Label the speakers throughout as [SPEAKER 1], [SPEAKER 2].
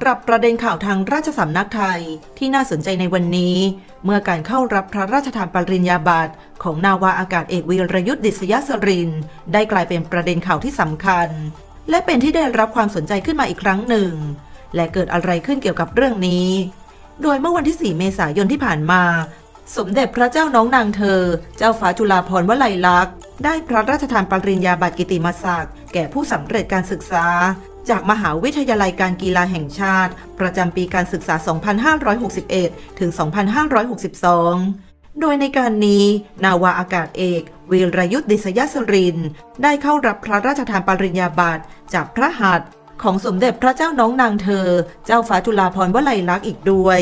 [SPEAKER 1] ำหรับประเด็นข่าวทางราชสำนักไทยที่น่าสนใจในวันนี้ เมื่อการเข้ารับพระราชทานปริญญาบัตรของนาวาอากาศเอกวีรยุทธ์ดิษยสริน ได้กลายเป็นประเด็นข่าวที่สำคัญ และเป็นที่ได้รับความสนใจขึ้นมาอีกครั้งหนึ่ง และเกิดอะไรขึ้นเกี่ยวกับเรื่องนี้ โดยเมื่อวันที่ 4 เมษายนที่ผ่านมา สมเด็จพระเจ้าน้องนางเธอ เจ้าฟ้าจุฬาภรณ์วลัยลักษณ์ได้พระราชทานปริญญาบัตรกิติมศักดิ์แก่ผู้สำเร็จการศึกษา จากมหาวิทยาลัยการกีฬาแห่งชาติ ประจำปีการศึกษา 2561 ถึง 2562 โดยในการนี้ นาวาอากาศเอกวีรยุทธ์ดิษยสริน ได้เข้ารับพระราชทานปริญญาบัตรจากพระหัตถ์ของสมเด็จพระเจ้าน้องนางเธอ เจ้าฟ้าจุฬาภรณ์วลัยลักษณ์อีกด้วย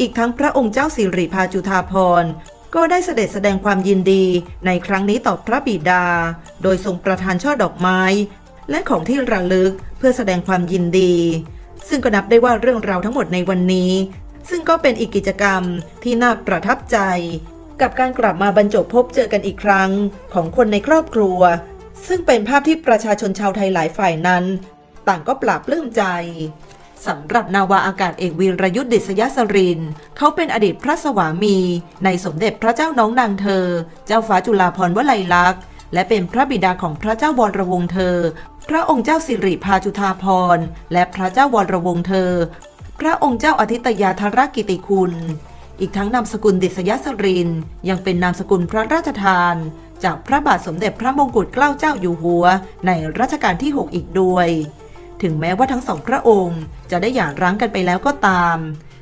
[SPEAKER 1] อีกทั้งพระองค์เจ้าสิริพาจุธาภรณ์ก็ได้เสด็จแสดงความยินดีในครั้งนี้ต่อพระบิดา โดยทรงประทานช่อดอกไม้ และของที่ระลึกเพื่อแสดงความยินดี ซึ่งก็นับได้ว่าเรื่องราวทั้งหมดในวันนี้ ซึ่งก็เป็นอีกกิจกรรมที่น่าประทับใจ กับการกลับมาบรรจบพบเจอกันอีกครั้งของคนในครอบครัว ซึ่งเป็นภาพที่ประชาชนชาวไทยหลายฝ่ายนั้น ต่างก็ปราบปลื้มใจสำหรับนาวาอากาศเอกวีรยุทธ์ดิษยสริน เขาเป็นอดีตพระสวามี ในสมเด็จพระเจ้าน้องนางเธอ เจ้าฟ้าจุฬาภรณ์วลัยลักษณ์ และเป็นพระบิดาของพระเจ้าวรวงเธอ ระองค์เจ้าสิริพาจุธาภรและพระเจ้าวรวงศ์เธอ พระองค์เจ้าอาทิตยาธรกิติคุณ อีกทั้งนามสกุลดิษยสริน ยังเป็นนามสกุลพระราชทาน จากพระบาทสมเด็จพระมงกุฎเกล้าเจ้าอยู่หัว ในรัชกาลที่ 6 อีกด้วย ถึงแม้ว่าทั้งสองพระองค์จะได้หย่าร้างกันไปแล้วก็ตาม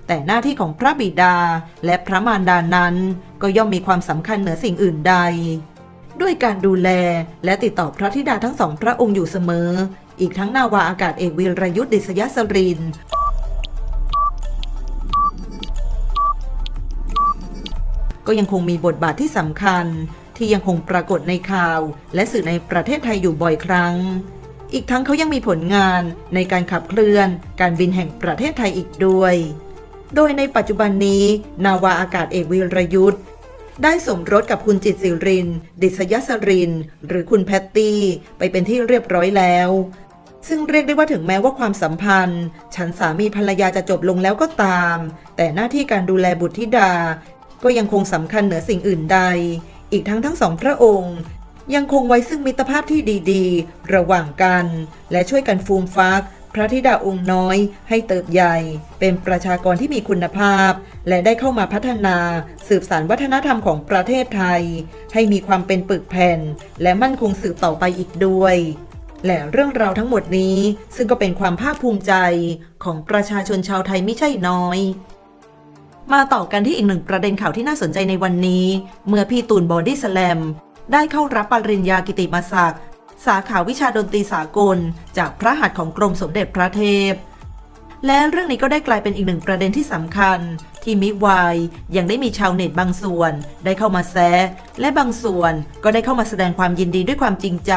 [SPEAKER 1] แต่หน้าที่ของพระบิดาและพระมารดานั้น ก็ย่อมมีความสำคัญเหนือสิ่งอื่นใด ด้วยการดูแลและติดต่อพระธิดาทั้งสองพระองค์อยู่เสมอ อีกทั้งนาวาอากาศเอกวีรยุทธ์ดิษยสรินก็ยังคงมีบทบาทที่สำคัญที่ยังคงปรากฏในข่าว และสื่อในประเทศไทยอยู่บ่อยครั้ง อีกทั้งเขายังมีผลงานในการขับเคลื่อน การบินแห่งประเทศไทยอีกด้วย โดยในปัจจุบันนี้ นาวาอากาศเอกวีรยุทธ์ ได้สมรสกับคุณจิตรศิริน ดิษยสริน หรือคุณแพตตี้ ไปเป็นที่เรียบร้อยแล้ว ซึ่งเรียกได้ว่าถึงแม้ว่าความสัมพันธ์ ฉันสามีภรรยาจะจบลงแล้วก็ตาม แต่หน้าที่การดูแลบุตรธิดา ก็ยังคงสำคัญเหนือสิ่งอื่นใด อีกทั้งทั้งสองพระองค์ยังคงไว้ซึ่งมิตรภาพที่ดีๆ ระหว่างกัน และช่วยกันฟูมฟัก พระธิดาองค์น้อยให้เติบใหญ่ เป็นประชากรที่มีคุณภาพ และได้เข้ามาพัฒนา สืบสานวัฒนธรรมของประเทศไทย ให้มีความเป็นปึกแผ่น และมั่นคงสืบต่อไปอีกด้วย และเรื่องราวทั้งหมดนี้ซึ่งก็เป็นความภาคภูมิใจของประชาชนชาวไทยไม่ใช่น้อยมาต่อกันที่อีกหนึ่งประเด็นข่าวที่น่าสนใจในวันนี้ เมื่อพี่ตูนบอดี้สแลมได้เข้ารับปริญญากิติมศักดิ์ สาขาวิชาดนตรีสากล จากพระหัตถ์ของกรมสมเด็จพระเทพ และเรื่องนี้ก็ได้กลายเป็นอีกหนึ่งประเด็นที่สำคัญ ที่มิวายยังได้มีชาวเน็ตบางส่วน ได้เข้ามาแซะและบางส่วนก็ได้เข้ามาแสดงความยินดีด้วยความจริงใจ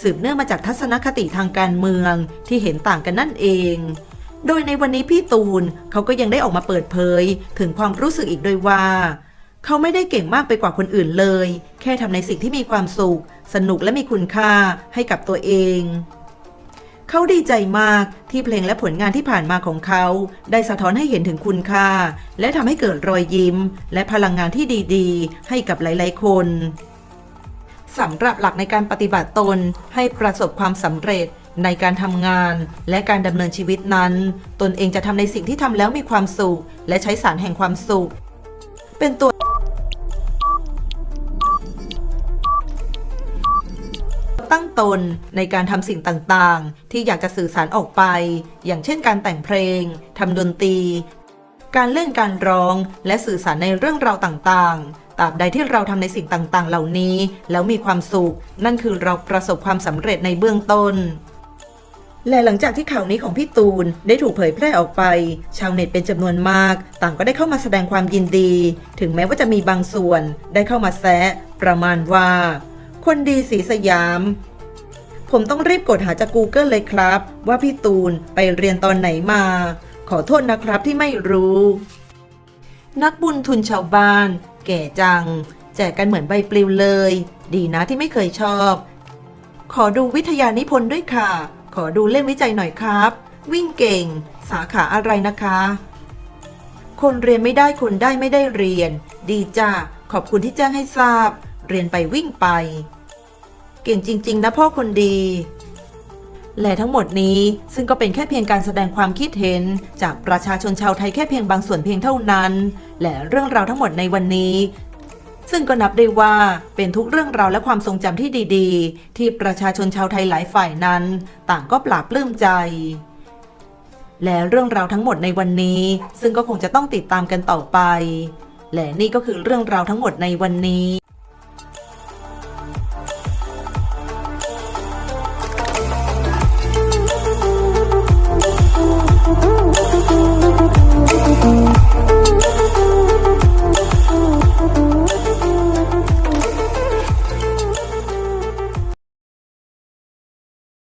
[SPEAKER 1] สืบเนื่องมาจากทัศนคติทางการเมืองที่เห็นต่างกันนั่นเอง โดยในวันนี้พี่ตูนเขาก็ยังได้ออกมาเปิดเผย ถึงความรู้สึกอีกด้วยว่า เขาไม่ได้เก่งมากไปกว่าคนอื่นเลย แค่ทำในสิ่งที่มีความสุข สนุกและมีคุณค่าให้กับตัวเอง เขาดีใจมากที่เพลงและผลงานที่ผ่านมาของเขา ได้สะท้อนให้เห็นถึงคุณค่า และทำให้เกิดรอยยิ้ม และพลังงานที่ดีๆ ให้กับหลายๆ คนสำหรับหลักในการปฏิบัติตนให้ประสบความสำเร็จในการทำงานและการดำเนินชีวิตนั้น ตนเองจะทำในสิ่งที่ทำแล้วมีความสุข และใช้สารแห่งความสุข เป็นตัว ตั้งตนในการทำสิ่งต่างๆ ที่อยากจะสื่อสารออกไป อย่างเช่นการแต่งเพลงทำดนตรี การเล่นการร้องและสื่อสารในเรื่องราวต่างๆตราบใดที่เราทำในสิ่งต่างๆ เหล่านี้ แล้วมีความสุข นั่นคือเราประสบความสำเร็จในเบื้องต้นและหลังจากที่ข่าวนี้ของพี่ตูนได้ถูกเผยแพร่ออกไป ชาวเน็ตเป็นจำนวนมาก ต่างก็ได้เข้ามาแสดงความยินดี ถึงแม้ว่าจะมีบางส่วนได้เข้ามาแซะประมาณว่า คนดีสีสยาม ผมต้องรีบกดหาจาก Google เลยครับ ว่าพี่ตูนไปเรียนตอนไหนมา ขอโทษนะครับที่ไม่รู้ นักบุญทุนชาวบ้าน แก่จัง แจกกันเหมือนใบปลิวเลย ดีนะที่ไม่เคยชอบ ขอดูวิทยานิพนธ์ด้วยค่ะ ขอดูเล่มวิจัยหน่อยครับ วิ่งเก่ง สาขาอะไรนะคะคนเรียนไม่ได้คนได้ไม่ได้เรียน ดีจ้าขอบคุณที่แจ้งให้ทราบ เรียนไปวิ่งไป เก่งจริง ๆ นะพ่อคนดี และทั้งหมดนี้ซึ่งก็เป็นแค่เพียงการแสดงความคิดเห็น จากประชาชนชาวไทยแค่เพียงบางส่วนเพียงเท่านั้น และเรื่องราวทั้งหมดในวันนี้ซึ่งก็นับได้ว่าเป็นทุกเรื่องราวและความทรงจำที่ดี ๆ ที่ประชาชนชาวไทยหลายฝ่ายนั้น ต่างก็ปราบปลื้มใจ และเรื่องราวทั้งหมดในวันนี้ ซึ่งก็คงจะต้องติดตามกันต่อไป และนี่ก็คือเรื่องราวทั้งหมดในวันนี้